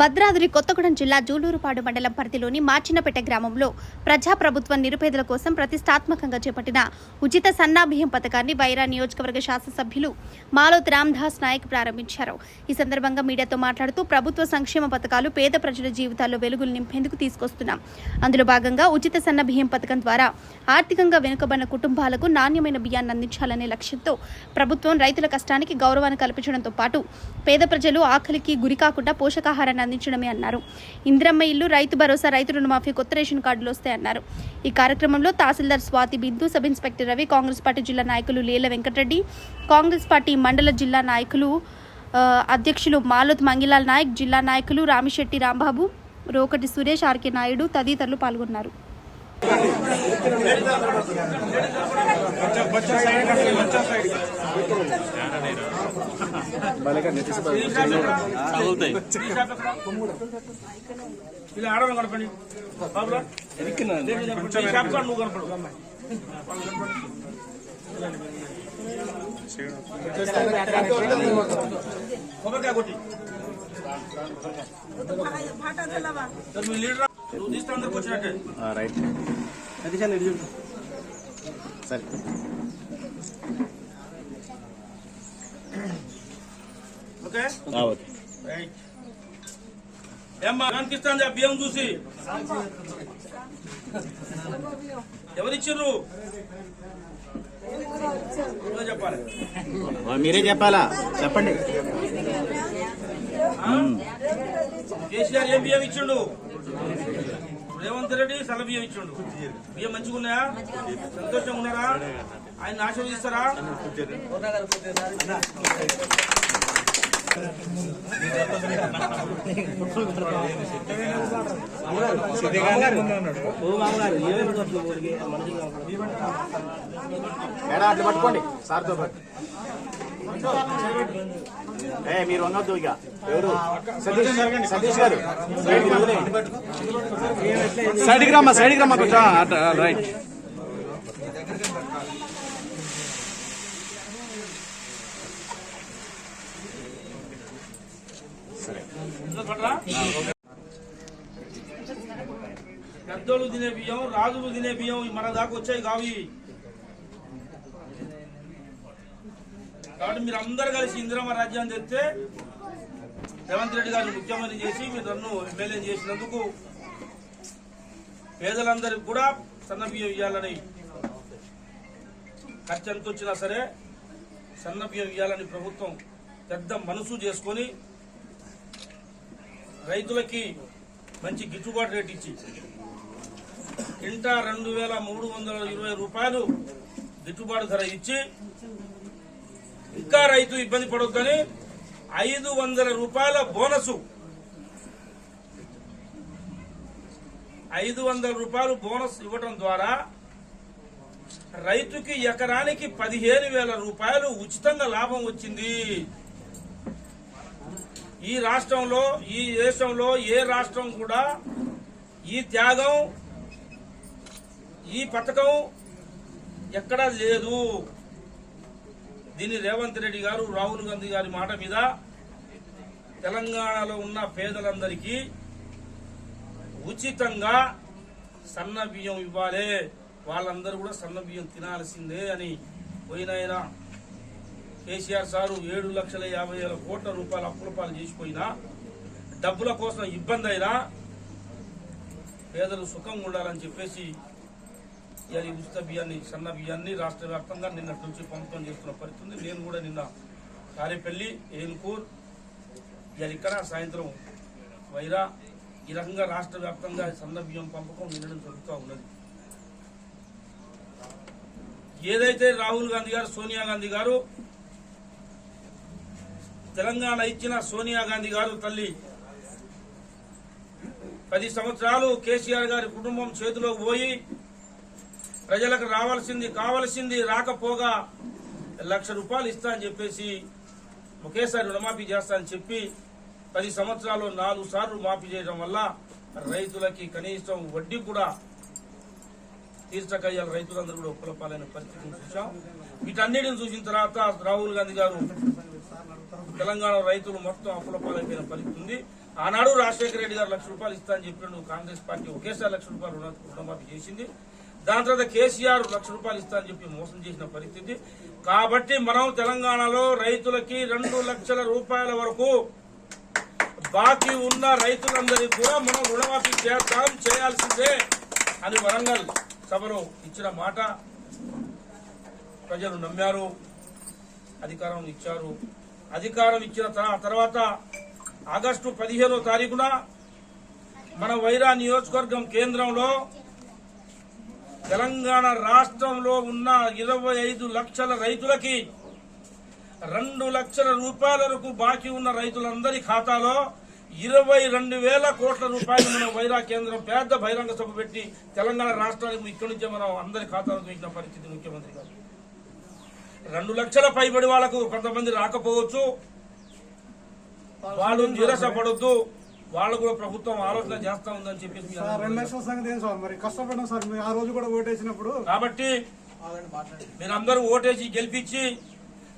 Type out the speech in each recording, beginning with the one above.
భద్రాద్రి కొత్తగూడెం జిల్లా జూలూరుపాడు మండలం పరిధిలోని మార్చినపేట గ్రామంలో ప్రజాప్రభుత్వం నిరుపేదల కోసం ప్రతిష్టాత్మకంగా చేపట్టిన ఉచిత సన్నాభియం పథకాన్ని వైరా నియోజకవర్గ శాసనసభ్యులు మాలోత్ రామ్దాస్ నాయక్ ప్రారంభించారు. ఈ సందర్భంగా మీడియాతో మాట్లాడుతూ ప్రభుత్వ సంక్షేమ పథకాలు పేద ప్రజల జీవితాల్లో వెలుగులు నింపేందుకు తీసుకొస్తున్నాం. అందులో భాగంగా ఉచిత సన్నబియ్యం పథకం ద్వారా ఆర్థికంగా వెనుకబడిన కుటుంబాలకు నాణ్యమైన బియ్యాన్ని అందించాలనే లక్ష్యంతో ప్రభుత్వం రైతుల కష్టానికి గౌరవాన్ని కల్పించడంతో పాటు పేద ప్రజలు ఆకలికి గురికాకుండా పోషకాహారాన్ని అందించడమే అన్నారు ఇంద్రమ్మ ఇల్లు రైతు భరోసా రైతు రుణమాఫీ కొత్త రేషన్ కార్డులు వస్తాయన్నారు ఈ కార్యక్రమంలో tahsildar Swathi Bindu sub inspector Ravi Congress party జిల్లా నాయకులు లీల వెంకటరెడ్డి కాంగ్రెస్ పార్టీ మండల జిల్లా నాయకులు అధ్యక్షులు మాలోత్ మంగిలాల్ నాయక్ జిల్లా నాయకులు రామిశెట్టి రాంబాబు రోకటి సురేష్ ఆర్కే నాయుడు తదితరులు పాల్గొన్నారు ఇలా ఆడడం కనపడి బాబురా ఈ షాప్ కాడ నువ్వు కనపడు. కొబ్బరికాయ కొట్టి. సరే, మీ లీడర్ నువ్వు తీస్తే అందరికి వచ్చినట్టే. రైట్. సరే. ఓకే? అనిపిస్తుంది ఆ బియ్యం చూసి. ఎవరిచ్చిర్రు? చెప్పాలి. మీరే చెప్పాలా? చెప్పండి. కేసీఆర్ ఏం బియ్యం ఇచ్చిండు? రేవంత్ రెడ్డి సల్ల బియ్యం ఇచ్చిండు. బియ్యం మంచిగా ఉన్నాయా సంతోషంగా ఉన్నారా? ఆయన ఆశీర్వదిస్తారా? మేడం అట్లా పట్టుకోండి. సార్తో పాటు ఏ మీరు ఉండొద్దు ఇక. ఎవరు? సతీష్ సతీష్ గారు. సైడ్కి వదిలేయండి. సైడ్కి రమ్మా సైడ్కి రమ్మా కొంచెం. రైట్. పెద్దోళ్ళు తినే బియ్యం రాజులు తినే బియ్యం మన దాకా వచ్చాయి కావి కాబట్టి మీరు అందరు కలిసి ఇందిరమ్మ రాజ్యాన్ని తెస్తే రేవంత్ రెడ్డి గారిని ముఖ్యమంత్రి చేసి మీరు నన్ను ఎమ్మెల్యే చేసినందుకు పేదలందరికి కూడా సన్న బియ్యం ఇవ్వాలని ఖర్చు ఎంత వచ్చినా సరే సన్న బియ్యం ఇవ్వాలని ప్రభుత్వం పెద్ద మనసు చేసుకొని రైతులకి మంచి గిట్టుబాటు రేటు ఇచ్చి ఇంటా రెండు వేల మూడు వందల ఇరవై రూపాయలు గిట్టుబాటు ధర ఇచ్చి ఇంకా రైతు ఇబ్బంది పడొద్దని ఐదు వందల రూపాయల బోనసు. ఐదు వందల రూపాయలు బోనస్ ఇవ్వడం ద్వారా రైతుకి ఎకరానికి పదిహేను వేల రూపాయలు ఉచితంగా లాభం వచ్చింది. ఈ రాష్ట్రంలో ఈ దేశంలో ఏ రాష్ట్రం కూడా ఈ త్యాగం ఈ పథకం ఎక్కడా లేదు. దీన్ని రేవంత్ రెడ్డి గారు రాహుల్ గాంధీ గారి మాట మీద తెలంగాణలో ఉన్న పేదలందరికీ ఉచితంగా సన్న బియ్యం ఇవ్వాలి. వాళ్ళందరూ కూడా సన్న బియ్యం తినాల్సిందే అని పోయినాయన కేసీఆర్ సారు ఏడు లక్షల యాభై వేల కోట్ల రూపాయలు అప్పుల పాలు చేసిపోయినా డబ్బుల కోసం ఇబ్బంది అయినా పేదలు సుఖంగా ఉండాలని చెప్పేసి ఇవాళ ఉచిత బియ్యాన్ని సన్న బియ్యాన్ని రాష్ట్ర వ్యాప్తంగా నిన్నటి నుంచి పంపకం చేస్తున్న పరిస్థితుంది నేను కూడా నిన్న కారేపల్లి ఏనుకూర్ ఇవాళ ఇక్కడ సాయంత్రం వైరా ఈ రకంగా రాష్ట్ర వ్యాప్తంగా సన్న బియ్యం పంపకం నిన్న జరుగుతూ ఉన్నది. ఏదైతే రాహుల్ గాంధీ గారు సోనియా గాంధీ గారు తెలంగాణ ఇచ్చిన సోనియా గాంధీ గారు తల్లి. పది సంవత్సరాలు కేసీఆర్ గారి కుటుంబం చేతిలోకి పోయి ప్రజలకు రావాల్సింది కావలసింది రాకపోగా లక్ష రూపాయలు ఇస్తా అని చెప్పేసి ఒకేసారి రుణమాఫీ చేస్తా అని చెప్పి పది సంవత్సరాలు నాలుగు సార్లు మాఫీ చేయడం వల్ల రైతులకి కనీసం వడ్డీ కూడా తీర్చకయ్యాలి రైతులందరూ కూడా ఉపలపాలైన పరిస్థితిని చూసాం వీటన్నిటిని చూసిన తర్వాత రాహుల్ గాంధీ గారు తెలంగాణ రైతులు మొత్తం అప్పులపాలైపోయిన పరిస్థితి ఉంది. ఆనాడు రాజశేఖర రెడ్డి గారు లక్ష రూపాయలు ఇస్తా అని చెప్పినప్పుడు కాంగ్రెస్ పార్టీ ఒకేసారి లక్ష రూపాయలు రుణమాఫీ చేసింది. దాని తర్వాత కేసీఆర్ లక్ష రూపాయలు ఇస్తా అని చెప్పి మోసం చేసిన పరిస్థితి. కాబట్టి మనం తెలంగాణలో రైతులకి రెండు లక్షల రూపాయల వరకు బాకీ ఉన్న రైతులందరికీ కూడా మనం రుణమాఫీ చేద్దాం చేయాల్సిందే అని వరంగల్ సభలో ఇచ్చిన మాట ప్రజలు నమ్మారు అధికారం ఇచ్చారు. అధికారం ఇచ్చిన తర్వాత ఆగస్టు పదిహేనో తారీఖున మన వైరా నియోజకవర్గం కేంద్రంలో తెలంగాణ రాష్ట్రంలో ఉన్న ఇరవై ఐదు లక్షల రైతులకి రెండు లక్షల రూపాయల వరకు బాకీ ఉన్న రైతులందరి ఖాతాలో ఇరవై రెండు వేల కోట్ల రూపాయలు మనం వైరా కేంద్రం పెద్ద బహిరంగ సభ పెట్టి తెలంగాణ రాష్ట్రానికి ఇక్కడి నుంచే మనం అందరి ఖాతాలకు ఇచ్చిన పరిస్థితి ముఖ్యమంత్రి గారు. రెండు లక్షల పైబడి వాళ్ళకు కొంతమంది రాకపోవచ్చు. వాళ్ళు నిరసపడొద్దు వాళ్ళు కూడా ప్రభుత్వం ఆలోచన చేస్తా ఉందని చెప్పేసి రెండు లక్షల సంగతి ఏం సార్ మరి? కష్టపడ్డాం సార్. మీరు ఆ రోజు కూడా ఓటేసినప్పుడు కాబట్టి మీరందరూ ఓటేసి గెలిపించి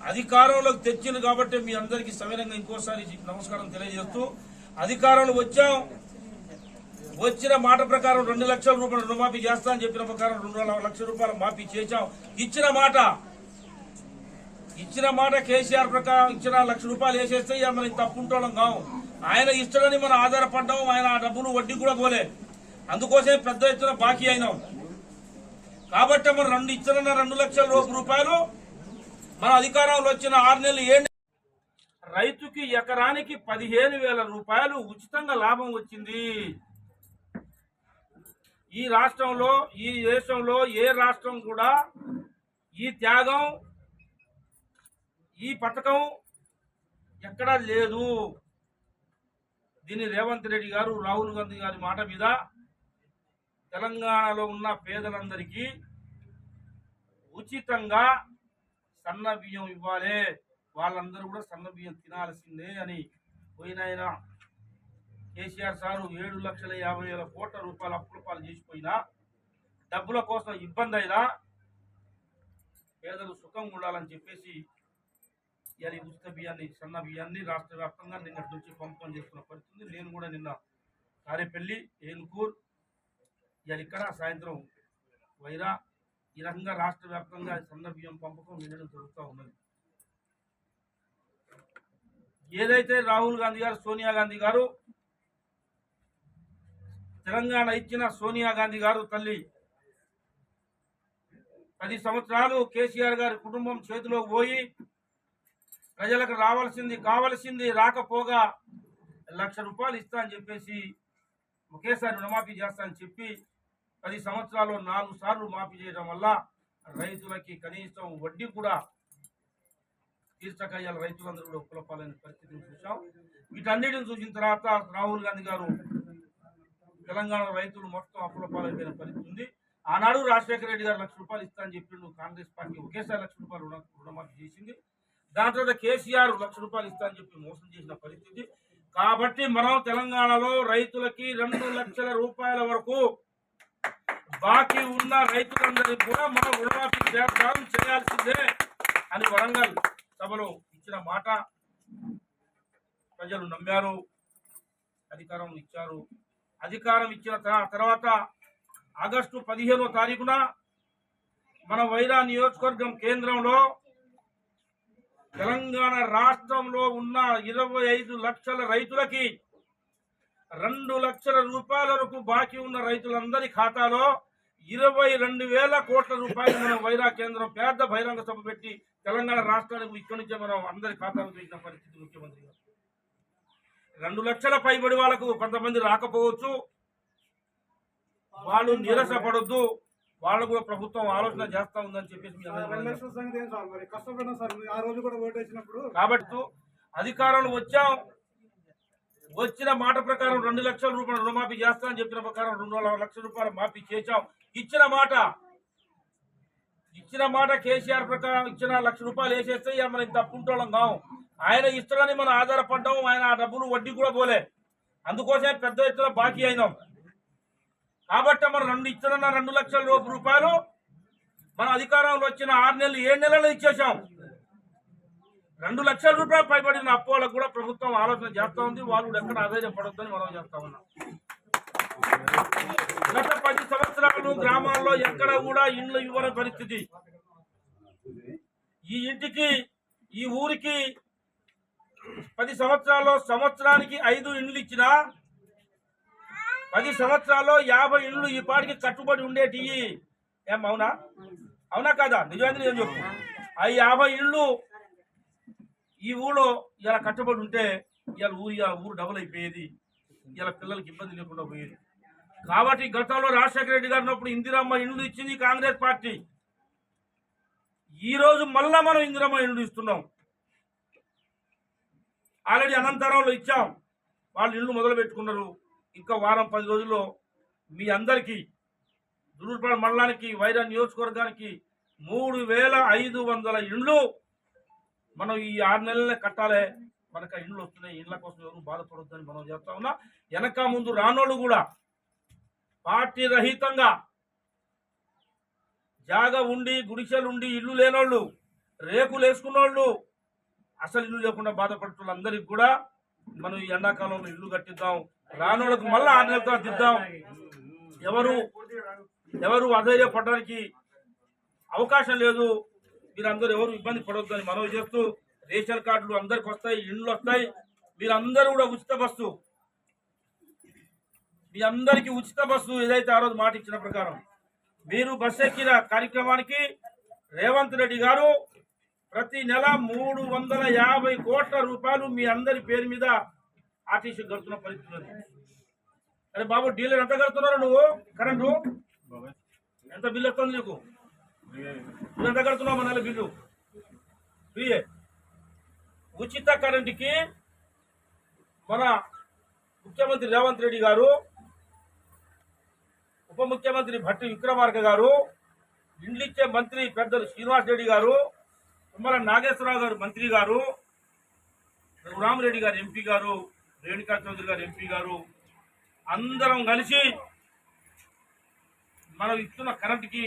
అధికారంలోకి తెచ్చింది కాబట్టి మీ అందరికీ సవినంగా ఇంకోసారి నమస్కారం తెలియజేస్తూ అధికారంలో వచ్చాం. వచ్చిన మాట ప్రకారం రెండు లక్షల రూపాయలు రుణమాఫీ చేస్తా అని చెప్పిన ప్రకారం రెండు లక్షల రూపాయలు మాఫీ చేశాం. ఇచ్చిన మాట ఇచ్చిన మాట కేసీఆర్ ప్రకారం ఇచ్చిన లక్ష రూపాయలు వేసేస్తే ఇక మనం తప్పుంటోళ్ళం కావు. ఆయన ఇష్టడని మనం ఆధారపడ్డాం ఆయన ఆ డబ్బులు వడ్డీ కూడా పోలే. అందుకోసమే పెద్ద ఎత్తున బాకీ అయినాం. కాబట్టి మనం రెండు ఇచ్చిన రెండు లక్షల రూపాయలు మన అధికారంలో వచ్చిన ఆరు నెలలు ఏడు రైతుకి ఎకరానికి పదిహేను వేల రూపాయలు ఉచితంగా లాభం వచ్చింది. ఈ రాష్ట్రంలో ఈ దేశంలో ఏ రాష్ట్రం కూడా ఈ త్యాగం ఈ పథకం ఎక్కడా లేదు. దీన్ని రేవంత్ రెడ్డి గారు రాహుల్ గాంధీ గారి మాట మీద తెలంగాణలో ఉన్న పేదలందరికీ ఉచితంగా సన్న బియ్యం ఇవ్వాలి. వాళ్ళందరూ కూడా సన్న బియ్యం తినాల్సిందే అని పోయినాయన కేసీఆర్ సారు ఏడు లక్షల యాభై వేల కోట్ల రూపాయలు అప్పుల పాలు చేసిపోయినా డబ్బుల కోసం ఇబ్బంది అయినా పేదలు సుఖంగా ఉండాలని చెప్పేసి ఇవాళ ఈ ఉచిత బియ్యాన్ని సన్న బియ్యాన్ని రాష్ట్ర వ్యాప్తంగా నిన్నటి నుంచి పంపకం చేస్తున్న పరిస్థితి. నేను కూడా నిన్న కారేపల్లి ఏనుకూర్ ఇవాళ ఇక్కడ సాయంత్రం వైరా ఈ రకంగా రాష్ట్ర వ్యాప్తంగా సన్న బియ్యం పంపకం నిన్నడం జరుగుతూ ఉన్నది. ఏదైతే రాహుల్ గాంధీ గారు సోనియా గాంధీ గారు తెలంగాణ ఇచ్చిన సోనియా గాంధీ గారు తల్లి పది సంవత్సరాలు కేసీఆర్ గారి కుటుంబం చేతిలోకి పోయి ప్రజలకు రావాల్సింది కావలసింది రాకపోగా లక్ష రూపాయలు ఇస్తా అని చెప్పేసి ఒకేసారి రుణమాఫీ చేస్తా అని చెప్పి పది సంవత్సరాలు నాలుగు సార్లు మాఫీ చేయడం వల్ల రైతులకి కనీసం వడ్డీ కూడా తీర్చకయ్యాల రైతులందరూ కూడా కులపాలనే పరిస్థితిని చూసాం వీటన్నిటిని చూసిన తర్వాత రాహుల్ గాంధీ గారు తెలంగాణ రైతులు మొత్తం అప్పులపాలైపోయిన పరిస్థితి ఉంది. ఆనాడు రాజశేఖర రెడ్డి గారు లక్ష రూపాయలు ఇస్తా అని చెప్పిండు. కాంగ్రెస్ పార్టీ ఒకేసారి లక్ష రూపాయలు రుణ రుణమాఫీ చేసింది. దాని తర్వాత కేసీఆర్ లక్ష రూపాయలు ఇస్తా అని చెప్పి మోసం చేసిన పరిస్థితి. కాబట్టి మనం తెలంగాణలో రైతులకి రెండు లక్షల రూపాయల వరకు బాకీ ఉన్న రైతులందరికీ కూడా మనం రుణమాఫీ చేస్తాం చేయాల్సిందే అని వరంగల్ సభలో ఇచ్చిన మాట ప్రజలు నమ్మారు అధికారం ఇచ్చారు. అధికారం ఇచ్చిన త- తర్వాత ఆగస్టు పదిహేనో తారీఖున మన వైరా నియోజకవర్గం కేంద్రంలో తెలంగాణ రాష్ట్రంలో ఉన్న ఇరవై ఐదు లక్షల రైతులకి రెండు లక్షల రూపాయల వరకు బాకీ ఉన్న రైతులందరి ఖాతాలో ఇరవై రెండు వేల కోట్ల రూపాయలు మనం వైరా కేంద్రం పెద్ద బహిరంగ సభ పెట్టి తెలంగాణ రాష్ట్రానికి ఇక్కడి నుంచే మనం అందరి ఖాతాలు చూసిన పరిస్థితి ముఖ్యమంత్రి గారు. రెండు లక్షల పైబడి వాళ్ళకు కొంతమంది రాకపోవచ్చు. వాళ్ళు నిరసపడొద్దు. వాళ్ళు కూడా ప్రభుత్వం ఆలోచన చేస్తా ఉందని చెప్పేసి కాబట్టి అధికారంలో వచ్చాం. వచ్చిన మాట ప్రకారం రెండు లక్షల రూపాయలు రుణమాఫీ చేస్తామని చెప్పిన ప్రకారం రెండు లక్షల రూపాయలు మాఫీ చేశాం. ఇచ్చిన మాట ఇచ్చిన మాట కేసీఆర్ ప్రకారం ఇచ్చిన లక్ష రూపాయలు వేసేస్తే మనం తప్పుంటోళ్ళం కావు ఆయన ఇష్టడని మనం ఆధారపడ్డాం. ఆయన ఆ డబ్బులు వడ్డీ కూడా పోలే. అందుకోసమే పెద్ద ఎత్తున బాకీ అయినాం. కాబట్టి మనం రెండు ఇచ్చిన రెండు లక్షల రూపాయలు మన అధికారంలో వచ్చిన ఆరు నెలలు ఏడు నెలలు ఇచ్చేసాం రెండు లక్షల రూపాయలు పైబడిన అప్పు వాళ్ళకు కూడా ప్రభుత్వం ఆలోచన చేస్తూ ఉంది. వాళ్ళు ఎక్కడ ఆదాయపడొద్దని మనం చేస్తా ఉన్నాం. గత పది సంవత్సరాలు గ్రామాల్లో ఎక్కడ కూడా ఇండ్లు ఇవ్వని పరిస్థితి. ఈ ఇంటికి ఈ ఊరికి పది సంవత్సరాల్లో సంవత్సరానికి ఐదు ఇండ్లు ఇచ్చినా పది సంవత్సరాల్లో యాభై ఇళ్ళు ఈ పాటికి కట్టుబడి ఉండేటివి ఏం అవునా? అవునా కాదా? నిజాన్ని నేను చెప్పు. ఆ యాభై ఇళ్ళు ఈ ఊళ్ళో ఇలా కట్టుబడి ఉంటే ఇలా ఊరు ఇలా ఊరు డబుల్ అయిపోయేది. ఇలా పిల్లలకి ఇబ్బంది లేకుండా పోయేది. కాబట్టి గతంలో రాజశేఖర రెడ్డి గారు ఉన్నప్పుడు ఇందిరమ్మ ఇండ్లు ఇచ్చింది కాంగ్రెస్ పార్టీ. ఈరోజు మళ్ళా మనం ఇందిరమ్మ ఇండ్లు ఇస్తున్నాం. ఆల్రెడీ అనంతరంలో ఇచ్చాం. వాళ్ళు ఇల్లు మొదలు పెట్టుకున్నారు ఇంకా వారం పది రోజుల్లో మీ అందరికీ దుర్పాడు మండలానికి వైరా నియోజకవర్గానికి మూడు వేల ఐదు వందల ఇండ్లు మనం ఈ ఆరు నెలలే కట్టాలి. మనకు ఇండ్లు వస్తున్నాయి. ఇండ్ల కోసం ఎవరు బాధపడొద్దని మనం చెప్తా ఉన్నా వెనక ముందు రానోళ్ళు కూడా పార్టీ రహితంగా జాగ ఉండి గుడిసెలు ఉండి ఇల్లు లేనోళ్ళు రేకులు వేసుకున్నోళ్ళు అసలు ఇల్లు లేకుండా బాధపడుతున్న అందరికి కూడా మనం ఈ ఎండాకాలంలో ఇల్లు కట్టిద్దాం. రానోళ్ళకు మళ్ళీ ఆరు నెలల తర్వాత ఇద్దాం. ఎవరు ఎవరు అధైర్యపడడానికి అవకాశం లేదు. మీరందరూ ఎవరు ఇబ్బంది పడవద్దని మనవి చేస్తూ రేషన్ కార్డులు అందరికి వస్తాయి ఇండ్లు వస్తాయి. మీరందరూ కూడా ఉచిత బస్సు. మీ అందరికీ ఉచిత బస్సు ఏదైతే ఆ రోజు మాట ఇచ్చిన ప్రకారం మీరు బస్సు ఎక్కిన కార్యక్రమానికి రేవంత్ రెడ్డి గారు ప్రతి నెల మూడు వందల యాభై కోట్ల రూపాయలు మీ అందరి పేరు మీద ఆర్టీసీ కడుతున్న పరిస్థితి అరే బాబు డీలర్ ఎంత కడుతున్నారు నువ్వు? కరెంటు? ఎంత బిల్లు వస్తుంది నీకు? నువ్వు ఎంత కడుతున్నావు మన నెల బిల్లు? ఫ్రీయే ఉచిత కరెంటుకి మన ముఖ్యమంత్రి రేవంత్ రెడ్డి గారు ఉప ముఖ్యమంత్రి భట్టి విక్రమార్క గారు ఇండ్లిచ్చే మంత్రి పెద్దలు శ్రీనివాస్ రెడ్డి గారు తుమ్మల నాగేశ్వరరావు గారు మంత్రి గారు రఘురామరెడ్డి గారు ఎంపీ గారు రేణుకా చౌదరి గారు ఎంపీ గారు అందరం కలిసి మనం ఇస్తున్న కరెంటుకి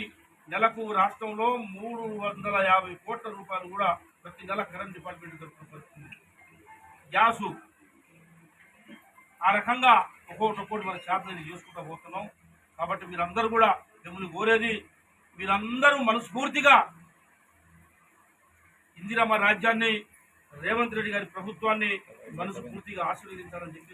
నెలకు రాష్ట్రంలో మూడు వందల యాభై కోట్ల రూపాయలు కూడా ప్రతి నెల కరెంట్ డిపార్ట్మెంట్ దొరుకుతున్న గ్యాసు ఆ రకంగా ఒక్కొక్కటి ఒక్కొక్కటి మనం చేపలు చేసుకుంటూ పోతున్నాం. కాబట్టి మీరందరూ కూడా మిమ్మల్ని కోరేది మీరందరూ మనస్ఫూర్తిగా ఇందిరమ్మ రాజ్యాన్ని రేవంత్ రెడ్డి గారి ప్రభుత్వాన్ని మనస్ఫూర్తిగా ఆశీర్వదించాలని చెప్పి